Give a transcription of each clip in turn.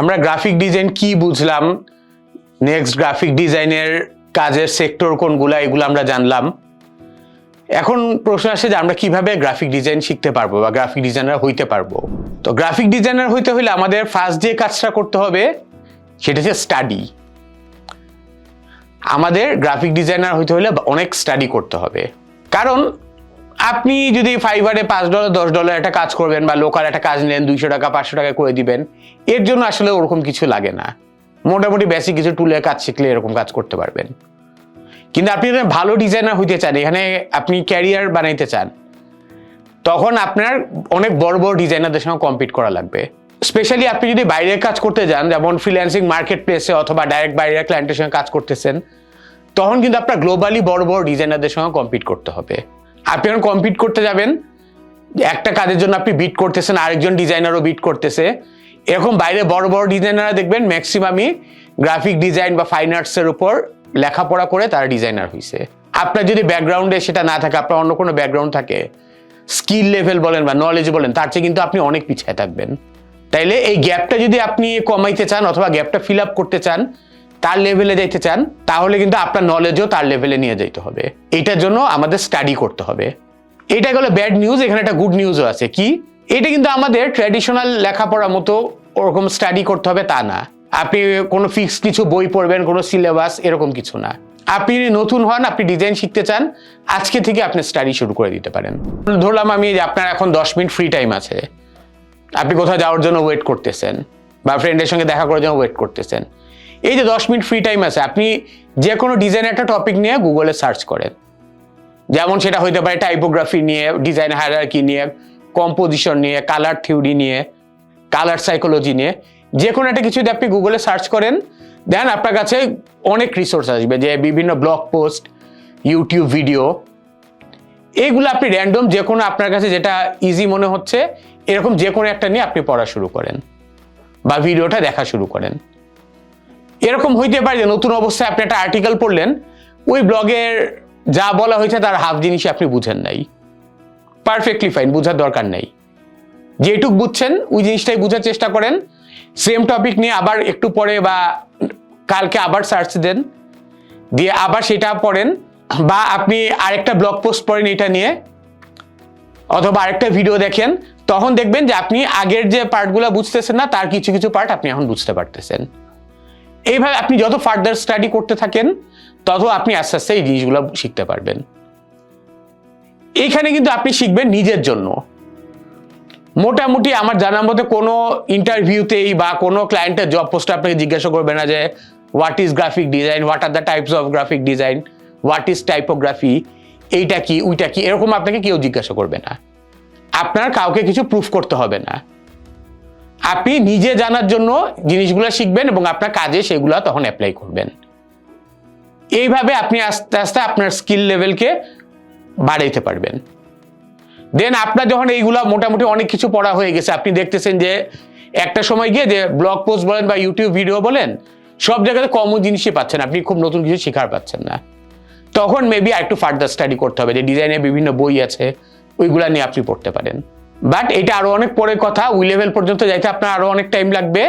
আমরা graphic design কি বুঝলাম? নেক্সট গ্রাফিক ডিজাইনের কাজের সেক্টর কোনগুলা, এগুলো আমরা জানলাম। এখন প্রশ্ন আসে যে আমরা কীভাবে গ্রাফিক ডিজাইন শিখতে পারব বা গ্রাফিক ডিজাইনার হইতে পারব? তো গ্রাফিক ডিজাইনার হইতে হলে আমাদের ফার্স্ট যে কাজটা করতে হবে, সেটা হচ্ছে স্টাডি আমাদের গ্রাফিক ডিজাইনার হইতে হলে অনেক স্টাডি করতে হবে। কারণ আপনি যদি ফাইবারে পাঁচ ডলার, দশ ডলার একটা কাজ করবেন বা লোকাল একটা কাজ নেন, দুইশো টাকা, পাঁচশো টাকা করে দিবেন, এর জন্য আসলে ওরকম কিছু লাগে না। মোটামুটি বেসিক কিছু টুলের কাজ শিখলে এরকম কাজ করতে পারবেন। কিন্তু আপনি ভালো ডিজাইনার হইতে চান, এখানে আপনি ক্যারিয়ার বানাইতে চান, তখন আপনার অনেক বড় বড় ডিজাইনারদের সঙ্গে কম্পিট করা লাগবে। স্পেশালি আপনি যদি বাইরের কাজ করতে যান, যেমন ফ্রিল্যান্সিং মার্কেট প্লেসে অথবা ডাইরেক্ট বাইরের ক্লায়েন্টের সঙ্গে কাজ করতেছেন, তখন কিন্তু আপনার গ্লোবালি বড় বড় ডিজাইনারদের সঙ্গে কম্পিট করতে হবে। আপনি যখন কম্পিট করতে যাবেন, একটা কাজের জন্য আপনি বিট করতেছেন, আরেকজন ডিজাইনারও বিট করতেছে। এরকম বাইরে বড় বড় ডিজাইনাররা দেখবেন ম্যাক্সিমামই গ্রাফিক ডিজাইন বা ফাইন আর্টসের উপর লেখাপড়া করে তারা ডিজাইনার হয়েছে আপনার যদি ব্যাকগ্রাউন্ডে সেটা না থাকে, আপনার অন্য কোনো ব্যাকগ্রাউন্ড থাকে স্কিল লেভেল বলেন বা নলেজ বলেন, তার চেয়ে কিন্তু আপনি অনেক পিছিয়ে থাকবেন। তাইলে এই গ্যাপটা যদি আপনি কমাইতে চান অথবা গ্যাপটা ফিল আপ করতে চান তার লেভেলে যেতে চান, তাহলে কিন্তু আপনার নলেজও তার লেভেলে নিয়ে যাইতে হবে। এটার জন্য আমাদের স্টাডি করতে হবে। এটা গেলো ব্যাড নিউজ এখানে একটা গুড নিউজও আছে। কি? এটা কিন্তু আমাদের ট্র্যাডিশনাল লেখাপড়ার মতো ওরকম স্টাডি করতে হবে তা না। আপনি কোনো ফিক্স কিছু বই পড়বেন, কোনো সিলেবাস এরকম কিছু না। আপনি নতুন হন, আপনি ডিজাইন শিখতে চান, আজকে থেকে আপনি স্টাডি শুরু করে দিতে পারেন। ধরলাম আমি আপনার এখন দশ মিনিট ফ্রি টাইম আছে। আপনি কোথাও যাওয়ার জন্য ওয়েট করতেছেন বা ফ্রেন্ডের সঙ্গে দেখা করার জন্য ওয়েট করতেছেন। এই যে দশ মিনিট ফ্রি টাইম আছে, আপনি যে কোনো ডিজাইন একটা টপিক নিয়ে গুগলে সার্চ করেন। যেমন সেটা হইতে পারে টাইপোগ্রাফি নিয়ে ডিজাইন হায়ারার্কি নিয়ে কম্পোজিশন নিয়ে কালার থিওরি নিয়ে কালার সাইকোলজি নিয়ে যে কোনো একটা কিছু আপনি গুগলে সার্চ করেন দেন আপনার কাছে অনেক রিসোর্স আসবে, যে বিভিন্ন ব্লগ পোস্ট ইউটিউব ভিডিও এইগুলো আপনি র্যান্ডম যে কোনো আপনার কাছে যেটা ইজি মনে হচ্ছে, এরকম যে কোনো একটা নিয়ে আপনি পড়া শুরু করেন, বা ভিডিওটা দেখা শুরু করেন। এরকম হইতে পারে যে নতুন অবস্থায় আপনি একটা আর্টিকেল পড়লেন, ওই ব্লগের যা বলা হয়েছে তার হাফ জিনিসই আপনি বুঝেন নাই। পারফেক্টলি ফাইন বোঝার দরকার নেই। যেটুক বুঝছেন, ওই জিনিসটাই বোঝার চেষ্টা করেন। সেম টপিক নিয়ে আবার একটু পরে বা কালকে আবার সার্চ দেন। দিয়ে আবার সেটা পড়েন। বা আপনি আরেকটা ব্লগ পোস্ট পড়েন এটা নিয়ে, অথবা আরেকটা ভিডিও দেখেন, তখন দেখবেন যে আপনি আগের যে পার্টগুলো বুঝতেছেন না, তার কিছু কিছু পার্ট আপনি এখন বুঝতে পারতেছেন। এইভাবে আপনি যত ফার্দার স্টাডি করতে থাকেন, তত আপনি আস্তে আস্তে এই জিনিসগুলো শিখতে পারবেন। এইখানে কিন্তু আপনি শিখবেন নিজের জন্য। মোটামুটি আমার জানার মধ্যে কোনো ইন্টারভিউতেই বা কোনো ক্লায়েন্টের জব পোস্টে আপনাকে জিজ্ঞাসা করবে না যে what is graphic design what are the types of graphic design what is typography এইটা কি? ওইটা কি? এরকম আপনাকে কেউ জিজ্ঞাসা করবে না। আপনার কাউকে কিছু প্রুফ করতে হবে না। আপনি নিজে জানার জন্য জিনিসগুলো শিখবেন এবং আপনার কাজে সেগুলো তখন অ্যাপ্লাই করবেন। এইভাবে আপনি আস্তে আস্তে আপনার স্কিল লেভেলকে বাড়াইতে পারবেন। দেন আপনার যখন এইগুলা মোটামুটি অনেক কিছু পড়া হয়ে গেছে, আপনি দেখতেছেন যে একটা সময় গিয়ে যে ব্লগ পোস্ট বলেন বা ইউটিউব ভিডিও বলেন, সব জায়গাতে কম জিনিসই পাচ্ছেন, আপনি খুব নতুন কিছু শেখার পাচ্ছেন না। তখন মেবি আরেকটু ফার্দার স্টাডি করতে হবে যে ডিজাইনের বিভিন্ন বই আছে, ওইগুলা নিয়ে আপনি পড়তে পারেন। বাট এটা আরও অনেক পরের কথা, ওই লেভেল পর্যন্ত যাইতে আপনার আরও অনেক টাইম লাগবে।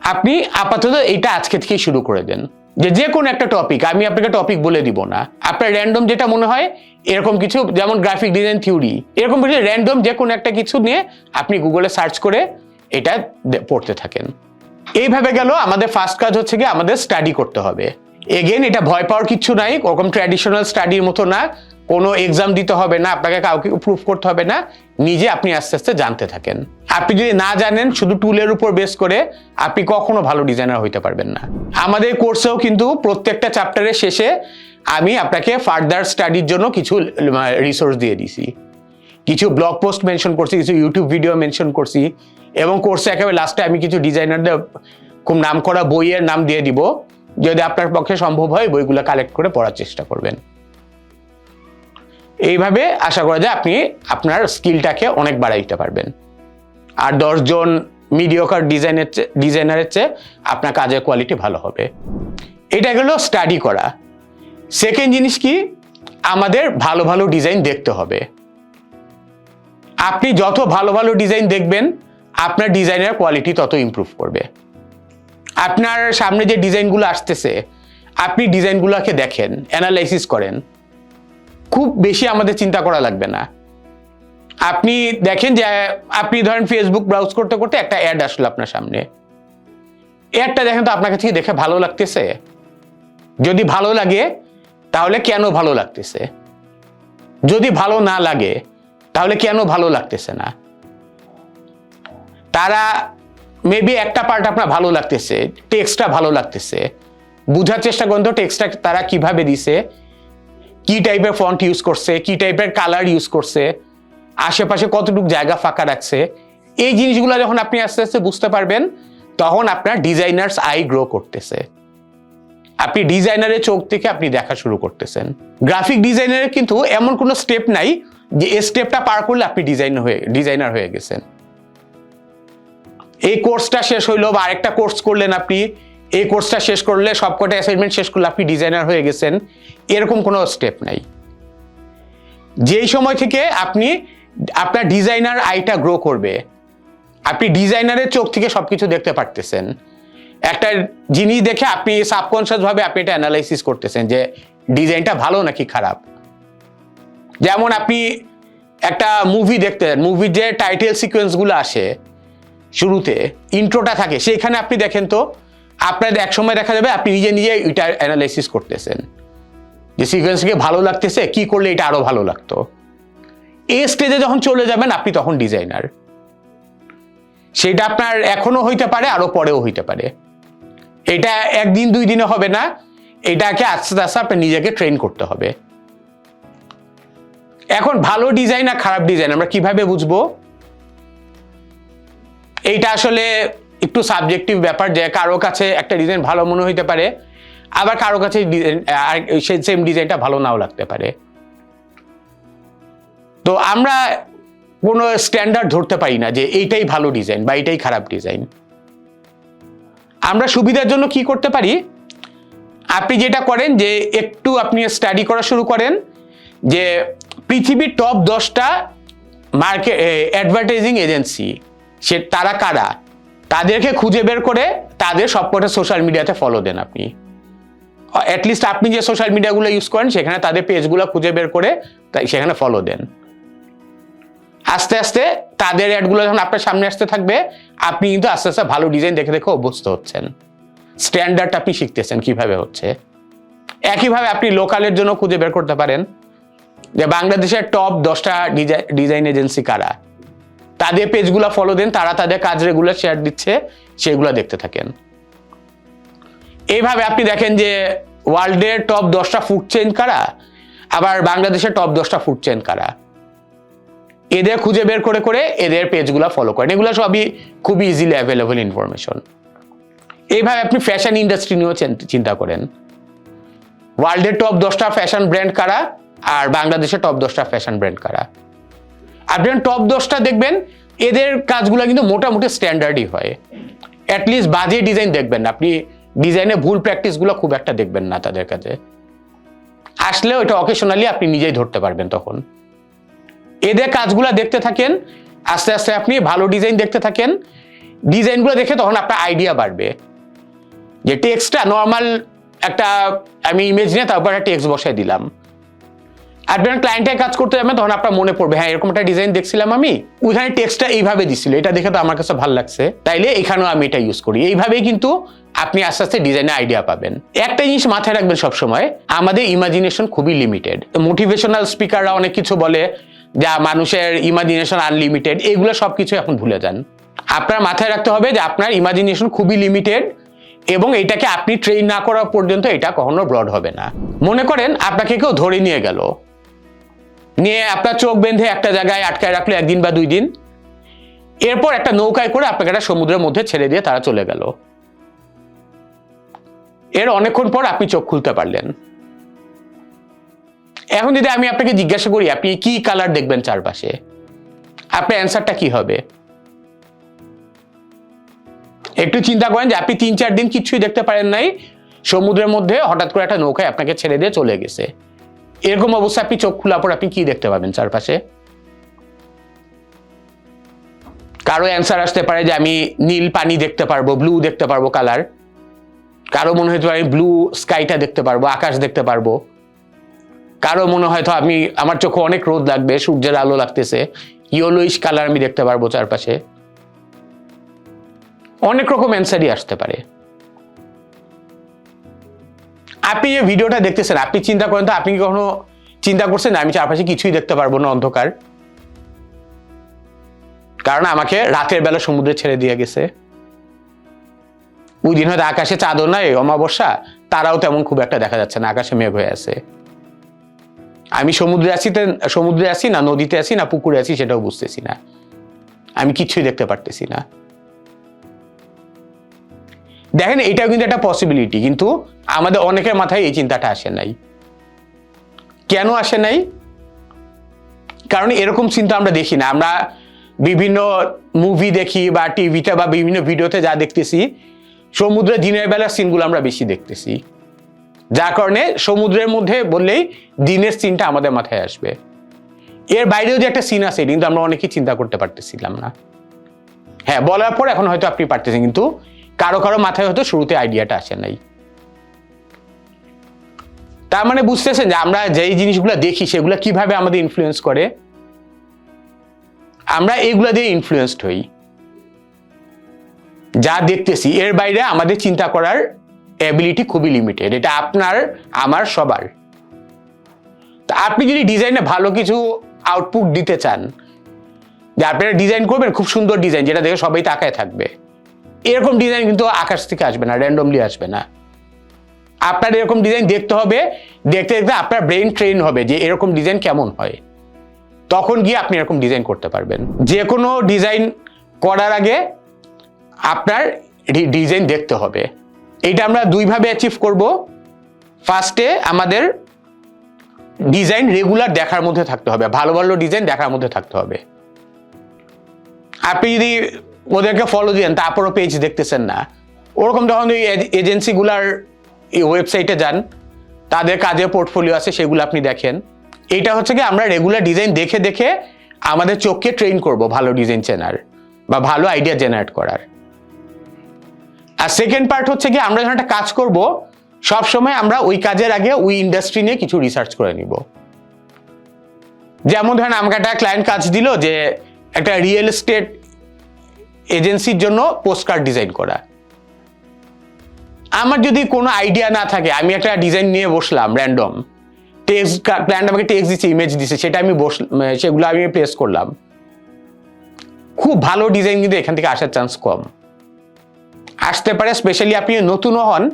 আপনি আপাতত এটা আজকে থেকেই শুরু করে দেন। যে যে কোনো একটা টপিক আমি আপনাকে টপিক বলে দিব না। আপনার র্যান্ডম যেটা মনে হয়, এরকম কিছু, যেমন গ্রাফিক ডিজাইন থিওরি এরকম কিছু র্যান্ডম যে কোনো একটা কিছু নিয়ে আপনি গুগলে সার্চ করে এটা পড়তে থাকেন। এইভাবে গেল, আমাদের ফার্স্ট কাজ হচ্ছে কি আমাদের স্টাডি করতে হবে। এগেন এটা ভয় পাওয়ার কিছু নাই, ওরকম ট্র্যাডিশনাল স্টাডির মতো না। কোনো এক্সাম দিতে হবে না, আপনাকে কাউকে প্রুফ করতে হবে না, নিজে আপনি আস্তে আস্তে জানতে থাকেন। আপনি যদি না জানেন, শুধু টুলের উপর বেস করে আপনি কখনো ভালো ডিজাইনার হইতে পারবেন না। আমাদের কোর্সেও কিন্তু প্রত্যেকটা চ্যাপ্টারের শেষে আমি আপনাকে ফার্দার স্টাডির জন্য কিছু রিসোর্স দিয়ে দিছি কিছু ব্লগ পোস্ট মেনশন করছি, কিছু ইউটিউব ভিডিও মেনশন করছি এবং কোর্সে একেবারে লাস্টে আমি কিছু ডিজাইনারদের খুব নাম করা বইয়ের নাম দিয়ে দিব। যদি আপনার পক্ষে সম্ভব হয়, বইগুলো কালেক্ট করে পড়ার চেষ্টা করবেন। এইভাবে আশা করা যায় আপনি আপনার স্কিলটাকে অনেক বাড়াই দিতে পারবেন। আর দশজন মিডিওকার ডিজাইনের ডিজাইনারের চেয়ে আপনার কাজের কোয়ালিটি ভালো হবে। এটা গেলো স্টাডি করা। সেকেন্ড জিনিস কি? আমাদের ভালো ভালো ডিজাইন দেখতে হবে। আপনি যত ভালো ভালো ডিজাইন দেখবেন, আপনার ডিজাইনের কোয়ালিটি তত ইমপ্রুভ করবে। আপনার সামনে যে ডিজাইনগুলো আসতেছে, আপনি ডিজাইনগুলোকে দেখেন অ্যানালাইসিস করেন। খুব বেশি আমাদের চিন্তা করা লাগবে না। আপনি দেখেন যে, আপনি ধরেন ফেসবুক ব্রাউজ করতে করতে একটা অ্যাড আসলো আপনার সামনে। অ্যাডটা দেখেন তো আপনার কাছে দেখে ভালো লাগতেছে? যদি ভালো লাগে, তাহলে কেন ভালো লাগতেছে? যদি ভালো না লাগে, তাহলে কেন ভালো লাগতেছে না? তারা মেবি একটা পার্ট আপনার ভালো লাগতেছে টেক্সটটা ভালো লাগতেছে। বুঝার চেষ্টা করেন তো টেক্সটটা তারা কীভাবে দিছে? কি টাইপের ফন্ট ইউজ করছে, কি টাইপের কালার ইউজ করছে, আশেপাশে কতটুকু জায়গা ফাঁকা রাখছে, এই জিনিসগুলো যখন আপনি আস্তে আস্তে বুঝতে পারবেন, তখন আপনার ডিজাইনার্স আই গ্রো করতেছে। আপনি ডিজাইনারের চোখ থেকে আপনি দেখা শুরু করতেছেন। গ্রাফিক ডিজাইনারের কিন্তু এমন কোনো স্টেপ নাই যে এই স্টেপটা পার করলে আপনি ডিজাইন হয়ে ডিজাইনার হয়ে গেছেন। এই কোর্সটা শেষ হইল বা আরেকটা কোর্স করলেন আপনি, এই কোর্সটা শেষ করলে সবকটা অ্যাসাইনমেন্ট শেষ করলে আপনি ডিজাইনার হয়ে গেছেন। এরকম কোনো স্টেপ নাই। যেই সময় থেকে আপনি, আপনার ডিজাইনার আইটা গ্রো করবে, আপনি ডিজাইনারের চোখ থেকে সব কিছু দেখতে পারতেছেন। একটা জিনিস দেখে আপনি সাবকনসিয়াস ভাবে আপনি এটা অ্যানালাইসিস করতেছেন যে ডিজাইনটা ভালো নাকি খারাপ? যেমন আপনি একটা মুভি দেখতে মুভির যে টাইটেল সিকোয়েন্সগুলো আসে, শুরুতে ইন্ট্রোটা থাকে, সেইখানে আপনি দেখেন তো, আপনার এক সময় দেখা যাবে আপনি নিজে নিজে এটা অ্যানালাইসিস করতেছেন। যে সিকোয়েন্সকে ভালো লাগতেছে, কি করলে এটা আরও ভালো লাগতো? এই স্টেজে যখন চলে যাবেন, আপনি তখন ডিজাইনার সেটা আপনার এখনও হইতে পারে, আরও পরেও হইতে পারে। এটা একদিন, দুই দিনে হবে না। এটাকে আস্তে আস্তে আপনার নিজেকে ট্রেন করতে হবে। এখন ভালো ডিজাইন আর খারাপ ডিজাইন আমরা কীভাবে বুঝব? এইটা আসলে একটু সাবজেক্টিভ ব্যাপার যে কারও কাছে একটা ডিজাইন ভালো মনে হইতে পারে। আবার কারও কাছে সেম ডিজাইনটা ভালো নাও লাগতে পারে। তো আমরা কোনো স্ট্যান্ডার্ড ধরতে পারি না যে এইটাই ভালো ডিজাইন বা এইটাই খারাপ ডিজাইন। আমরা সুবিধার জন্য কি করতে পারি? আপনি যেটা করেন যে একটু আপনি স্টাডি করা শুরু করেন যে পৃথিবীর টপ দশটা মার্কেট অ্যাডভার্টাইজিং এজেন্সি সে তারা কারা? তাদেরকে খুঁজে বের করে তাদের সবকটা সোশ্যাল মিডিয়াতে ফলো দেন আপনি। অ্যাটলিস্ট আপনি যে সোশ্যাল মিডিয়াগুলো ইউজ করেন, সেখানে তাদের পেজগুলো খুঁজে বের করে তাই সেখানে ফলো দেন। আস্তে আস্তে তাদের অ্যাডগুলো যখন আপনার সামনে আসতে থাকবে, আপনি কিন্তু আস্তে আস্তে ভালো ডিজাইন দেখে দেখে অভ্যস্ত হচ্ছেন। স্ট্যান্ডার্ড আপনি শিখতেছেন কীভাবে হচ্ছে। একইভাবে আপনি লোকালের জন্য খুঁজে বের করতে পারেন। যে বাংলাদেশের টপ দশটা ডিজাইন এজেন্সি কারা? তাদের পেজগুলো ফলো দেন, তারা তাদের কাজ রেগুলার শেয়ার দিচ্ছে, সেগুলো দেখতে থাকেন। এইভাবে আপনি দেখেন যে ওয়ার্ল্ডের টপ দশটা ফুড চেইন কারা? আবার বাংলাদেশের টপ দশটা ফুড চেইন কারা? এদের খুঁজে বের করে করে এদের পেজগুলো ফলো করেন। এগুলো সবই খুবই ইজিলি অ্যাভেলেবল ইনফরমেশন এইভাবে আপনি ফ্যাশন ইন্ডাস্ট্রি নিয়েও চিন্তা করেন। ওয়ার্ল্ডের টপ দশটা ফ্যাশন ব্র্যান্ড কারা? আর বাংলাদেশের টপ দশটা ফ্যাশন ব্র্যান্ড কারা? আপনি টপ দশটা দেখবেন, এদের কাজগুলো কিন্তু মোটামুটি স্ট্যান্ডার্ডই হয়। অ্যাটলিস্ট বাজে ডিজাইন দেখবেন আপনি ডিজাইনে ভুল প্র্যাকটিসগুলো খুব একটা দেখবেন না তাদের কাছে। আসলে এটা অকেশনালি আপনি নিজেই ধরতে পারবেন তখন। এদের কাজগুলো দেখতে থাকেন, আস্তে আস্তে আপনি ভালো ডিজাইন দেখতে থাকেন ডিজাইনগুলো দেখে তখন আপনার আইডিয়া বাড়বে। যে টেক্সটটা নর্মাল একটা, আমি ইমেজ নিয়ে তারপর একটা টেক্সট বসাই দিলাম। যখন ক্লায়েন্টের কাজ করতে যাবেন তখন আপনার মনে পড়বে হ্যাঁ এরকম একটা ডিজাইন দেখছিলাম আমি, ওইখানে টেক্সটটা এইভাবে দিছিল, এটা দেখে তো আমার কাছে ভালো লাগছে। তাইলে এখানেও আমি এটা ইউজ করি। এইভাবেই কিন্তু আপনি আস্তে আস্তে আইডিয়া পাবেন। একটা জিনিস মাথায় রাখবেন সবসময়, আমাদের ইমাজিনেশন খুবই লিমিটেড মোটিভেশনাল স্পিকাররা অনেক কিছু বলে যা মানুষের ইমাজিনেশন আনলিমিটেড এগুলো সবকিছু এখন ভুলে যান। আপনার মাথায় রাখতে হবে যে আপনার ইমাজিনেশন খুবই লিমিটেড এবং এটাকে আপনি ট্রেন না করা পর্যন্ত এটা কখনো ব্রড হবে না। মনে করেন, আপনাকে কেউ ধরে নিয়ে গেল। নিয়ে আপনার চোখ বেঁধে একটা জায়গায় আটকায় রাখল একদিন বা দুই দিন। এরপর একটা নৌকায় করে আপনাকে একটা সমুদ্রের মধ্যে ছেড়ে দিয়ে তারা চলে গেল। এর অনেকক্ষণ পর আপনি চোখ খুলতে পারলেন। এখন যদি আমি আপনাকে জিজ্ঞাসা করি, আপনি কি কালার দেখবেন চারপাশে? আপনার অ্যান্সারটা কি হবে? একটু চিন্তা করেন যে আপনি তিন চার দিন কিছুই দেখতে পারেন নাই। সমুদ্রের মধ্যে হঠাৎ করে একটা নৌকায় আপনাকে ছেড়ে দিয়ে চলে গেছে। এরকম অবস্থা, আপনি চোখ খোলার পর আপনি কি দেখতে পাবেন চারপাশে? কারও অ্যান্সার আসতে পারে যে আমি নীল পানি দেখতে পারব ব্লু দেখতে পারব কালার কারও মনে হয়তো আমি ব্লু স্কাইটা দেখতে পারব, আকাশ দেখতে পারব। কারও মনে হয়তো আমি, আমার চোখে অনেক রোদ লাগবে, সূর্যের আলো লাগতেছে ইয়েলোইশ কালার আমি দেখতে পারব চারপাশে। অনেক রকম অ্যান্সারই আসতে পারে। আপনি যে ভিডিওটা দেখতেছেন, আপনি চিন্তা করেন তো, আপনি কখনো চিন্তা করছেন? আমি চারপাশে কিছুই দেখতে পারব না, অন্ধকার। কারণ আমাকে রাতের বেলা সমুদ্রে ছেড়ে দিয়ে গেছে। ওই দিন হয়তো আকাশে চাঁদও নাই, অমাবস্যা। তারাও তেমন খুব একটা দেখা যাচ্ছে না, আকাশে মেঘ হয়ে আছে। আমি সমুদ্রে আছি সমুদ্রে আছি না, নদীতে আছি না, পুকুরে আছি, সেটাও বুঝতেছি না। আমি কিছুই দেখতে পারতেছি না। দেখেন, এটাও কিন্তু একটা পসিবিলিটি কিন্তু আমাদের অনেকের মাথায় এই চিন্তাটা আসে নাই। কেন আসে নাই? কারণ এরকম চিন্তা আমরা দেখি না। আমরা বিভিন্ন মুভি দেখি বা টিভিতে বা বিভিন্ন ভিডিওতে যা দেখতেছি সমুদ্রে দিনের বেলার সিনগুলো আমরা বেশি দেখতেছি। যার কারণে সমুদ্রের মধ্যে বললেই দিনের সিনটা আমাদের মাথায় আসবে। এর বাইরেও যে একটা সিন আছে কিন্তু আমরা অনেকেই চিন্তা করতে পারতেছিলাম না। হ্যাঁ বলার পর এখন হয়তো আপনি পারতেছেন, কিন্তু কারও কারও মাথায় হয়তো শুরুতে আইডিয়াটা আসে নাই। তার মানে বুঝতেছেন যে আমরা যেই জিনিসগুলো দেখি, সেগুলো কীভাবে আমাদের ইনফ্লুয়েন্স করে? আমরা এগুলা দিয়ে ইনফ্লুয়েসড হই। যা দেখতেছি, এর বাইরে আমাদের চিন্তা করার অ্যাবিলিটি খুবই লিমিটেড এটা আপনার, আমার, সবার। তা আপনি যদি ডিজাইনে ভালো কিছু আউটপুট দিতে চান, যে আপনারা ডিজাইন করবেন, খুব সুন্দর ডিজাইন যেটা দেখে সবাই তাকায় থাকবে। এরকম ডিজাইন কিন্তু আকাশ থেকে আসবে না র্যান্ডমলি আসবে না। আপনার এরকম ডিজাইন দেখতে হবে, দেখতে দেখতে আপনার ব্রেন ট্রেন হবে যে এরকম ডিজাইন কেমন হয়। তখন গিয়ে আপনি এরকম ডিজাইন করতে পারবেন। যে কোনো ডিজাইন করার আগে আপনার ডিজাইন দেখতে হবে। এইটা আমরা দুইভাবে অ্যাচিভ করব। ফার্স্টে আমাদের ডিজাইন রেগুলার দেখার মধ্যে থাকতে হবে, ভালো ভালো ডিজাইন দেখার মধ্যে থাকতে হবে। আপনি যদি ওদেরকে ফলো দিয়েন তারপরও পেজ দেখতেছেন না। ওরকম যখন ওই এজেন্সিগুলার ওয়েবসাইটে যান, তাদের কাজের পোর্টফোলিও আছে, সেগুলো আপনি দেখেন। এটা হচ্ছে কি, আমরা রেগুলার ডিজাইন দেখে দেখে আমাদের চোখকে ট্রেন করব ভালো ডিজাইন চেনার বা ভালো আইডিয়া জেনারেট করার। আর সেকেন্ড পার্ট হচ্ছে কি, আমরা যখন একটা কাজ করব সব সময় আমরা ওই কাজের আগে ওই ইন্ডাস্ট্রি নিয়ে কিছু রিসার্চ করে নিব। যেমন ধরেন আমাকে একটা ক্লায়েন্ট কাজ দিল যে একটা রিয়েল এস্টেট এজেন্সির জন্য পোস্ট ডিজাইন করা। আমার যদি কোনো আইডিয়া না থাকে, আমি একটা ডিজাইন নিয়ে বসলাম র্যান্ডম টেক্সট ক্লায়েন্ট আমাকে টেক্সট দিচ্ছে ইমেজ দিচ্ছে সেটা আমি বস সেগুলো আমি প্লেস করলাম। খুব ভালো ডিজাইন কিন্তু এখান থেকে আসার চান্স কম। আসতে পারে স্পেশালি আপনি নতুনও হন,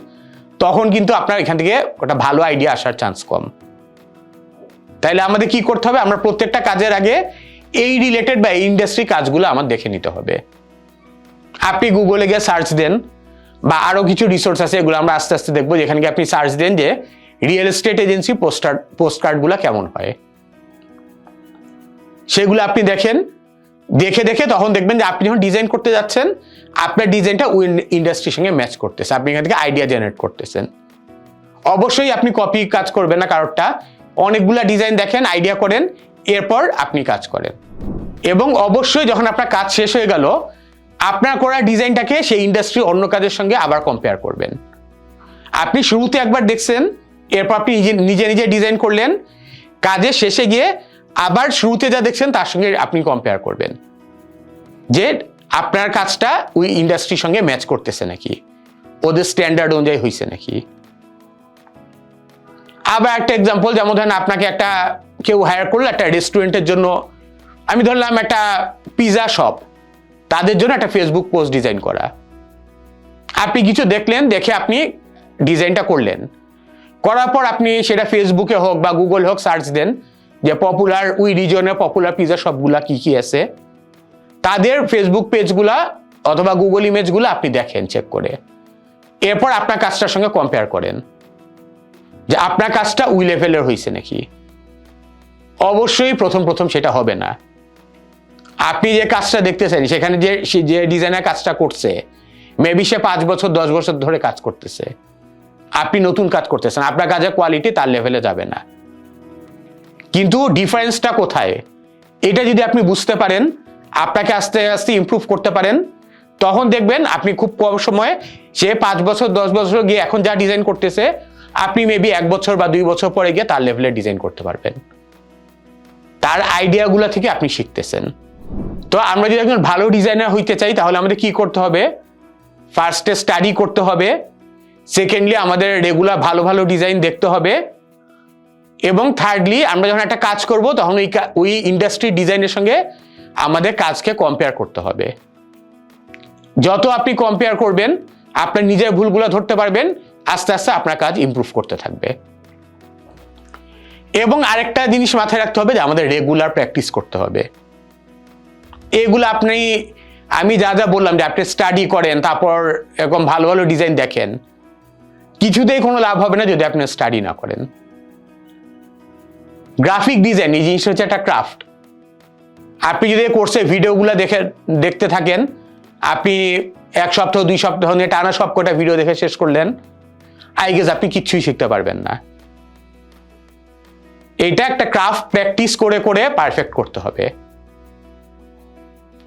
তখন কিন্তু আপনার এখান থেকে ওটা ভালো আইডিয়া আসার চান্স কম। তাইলে আমাদের কি করতে হবে? আমরা প্রত্যেকটা কাজের আগে এই রিলেটেড বা এই ইন্ডাস্ট্রি কাজগুলো আমার দেখে নিতে হবে। আপনি গুগলে গিয়ে সার্চ দেন, বা আরও কিছু রিসোর্স আছে, এগুলো আমরা আস্তে আস্তে দেখব, যেখানে আপনি সার্চ দেন যে real estate agency poster post কার্ডগুলো কেমন হয়। সেগুলো আপনি দেখেন, দেখে দেখে তখন দেখবেন যে আপনি যখন ডিজাইন করতে যাচ্ছেন, আপনার ডিজাইনটা ওই ইন্ডাস্ট্রির সঙ্গে ম্যাচ করতেছে, আপনি এখান থেকে আইডিয়া জেনারেট করতেছেন। অবশ্যই আপনি কপি কাজ করবেন না কারোরটা, অনেকগুলা ডিজাইন দেখেন আইডিয়া করেন, এরপর আপনি কাজ করেন। এবং অবশ্যই যখন আপনার কাজ শেষ হয়ে গেল আপনার করা ডিজাইনটাকে সেই ইন্ডাস্ট্রি অন্য কাজের সঙ্গে আবার কম্পেয়ার করবেন। আপনি শুরুতে একবার দেখছেন, এরপর আপনি নিজে নিজে ডিজাইন করলেন, কাজের শেষে গিয়ে আবার শুরুতে যা দেখছেন তার সঙ্গে আপনি কম্পেয়ার করবেন। যে আপনার কাজটা ওই ইন্ডাস্ট্রির সঙ্গে ম্যাচ করতেছে নাকি, ওদের স্ট্যান্ডার্ড অনুযায়ী হয়েছে নাকি। আবার একটা এক্সাম্পল যেমন ধরেন আপনাকে একটা, কেউ হায়ার করল একটা রেস্টুরেন্টের জন্য। আমি ধরলাম একটা পিৎজা শপ তাদের জন্য একটা ফেসবুক পোস্ট ডিজাইন করা। আপনি কিছু দেখলেন, দেখে আপনি ডিজাইনটা করলেন। করার পর আপনি সেটা ফেসবুকে হোক বা গুগল হোক সার্চ দেন যে পপুলার ওই রিজনে পপুলার পিৎজা সবগুলা কি কি আছে। তাদের ফেসবুক পেজগুলা অথবা গুগল ইমেজগুলো আপনি দেখেন চেক করে। এরপর আপনার কাজটার সঙ্গে কম্পেয়ার করেন। যে আপনার কাজটা উই লেভেলের হয়েছে নাকি? অবশ্যই প্রথম প্রথম সেটা হবে না। আপনি যে কাজটা দেখতেছেন, সেখানে যে যে ডিজাইনার কাজটা করছে মেবি সে পাঁচ বছর, দশ বছর ধরে কাজ করতেছে। আপনি নতুন কাজ করতেছেন, আপনার কাজের কোয়ালিটি তার লেভেলে যাবে না। কিন্তু ডিফারেন্সটা কোথায়? এটা যদি আপনি বুঝতে পারেন, আপনাকে আস্তে আস্তে ইমপ্রুভ করতে পারেন, তখন দেখবেন আপনি খুব কম সময়ে সে পাঁচ বছর, দশ বছর গিয়ে এখন যা ডিজাইন করতেছে, আপনি মেবি এক বছর বা দুই বছর পরে গিয়ে তার লেভেলে ডিজাইন করতে পারবেন। তার আইডিয়াগুলো থেকে আপনি শিখতেছেন। তো আমরা যদি একজন ভালো ডিজাইনার হইতে চাই, তাহলে আমাদের কি করতে হবে? ফার্স্টে স্টাডি করতে হবে। সেকেন্ডলি আমাদের রেগুলার ভালো ভালো ডিজাইন দেখতে হবে। এবং থার্ডলি আমরা যখন একটা কাজ করব, তখন ওই ওই ইন্ডাস্ট্রি ডিজাইনের সঙ্গে আমাদের কাজকে কম্পেয়ার করতে হবে। যত আপনি কম্পেয়ার করবেন, আপনার নিজের ভুলগুলো ধরতে পারবেন, আস্তে আস্তে আপনার কাজ ইমপ্রুভ করতে থাকবে। এবং আরেকটা জিনিস মাথায় রাখতে হবে যে, আমাদের রেগুলার প্র্যাকটিস করতে হবে। এগুলো আপনি, আমি যা যা বললাম যে আপনি স্টাডি করেন, তারপর এরকম ভালো ভালো ডিজাইন দেখেন, কিছুতেই কোনো লাভ হবে না যদি আপনি স্টাডি না করেন। গ্রাফিক ডিজাইন এই জিনিসটা হচ্ছে একটা ক্রাফট আপনি যদি কোর্সে ভিডিওগুলো দেখে, দেখতে থাকেন, আপনি এক সপ্তাহ, দুই সপ্তাহ নিয়ে টানা সব কটা ভিডিও দেখে শেষ করলেন আই গেস আপনি কিচ্ছুই শিখতে পারবেন না। এটা একটা ক্রাফট প্র্যাকটিস করে করে পারফেক্ট করতে হবে।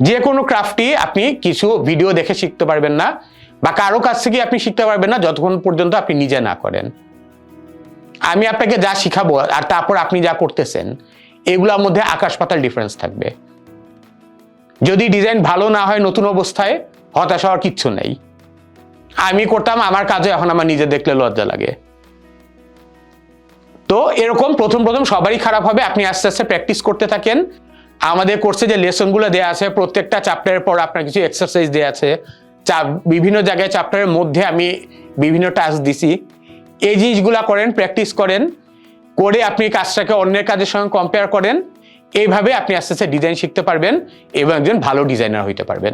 যে কোনো ক্রাফটই আপনি কিছু ভিডিও দেখে শিখতে পারবেন না বা কারও কাছ থেকে আপনি শিখতে পারবেন না যতক্ষণ পর্যন্ত আপনি নিজে না করেন। আমি আপনাকে যা শিখাবো আর তারপর আপনি যা করতেছেন, এগুলোর মধ্যে আকাশ পাতাল ডিফারেন্স থাকবে। যদি ডিজাইন ভালো না হয় নতুন অবস্থায়, হতাশ হওয়ার কিচ্ছু নেই। আমি করতাম, আমার কাজে এখন আমার নিজে দেখলে লজ্জা লাগে। তো এরকম প্রথম প্রথম সবারই খারাপ হবে, আপনি আস্তে আস্তে প্র্যাকটিস করতে থাকেন। আমাদের কোর্সে যে লেসনগুলো দেওয়া আছে, প্রত্যেকটা চ্যাপ্টারের পর আপনার কিছু এক্সারসাইজ দেওয়া আছে। বিভিন্ন জায়গায় চ্যাপ্টারের মধ্যে আমি বিভিন্ন টাস্ক দিছি। এই জিনিসগুলো করেন প্র্যাকটিস করেন, করে আপনি কাজটাকে অন্যের কাজের সঙ্গে কম্পেয়ার করেন। এইভাবে আপনি আস্তে আস্তে ডিজাইন শিখতে পারবেন এবং একজন ভালো ডিজাইনার হইতে পারবেন।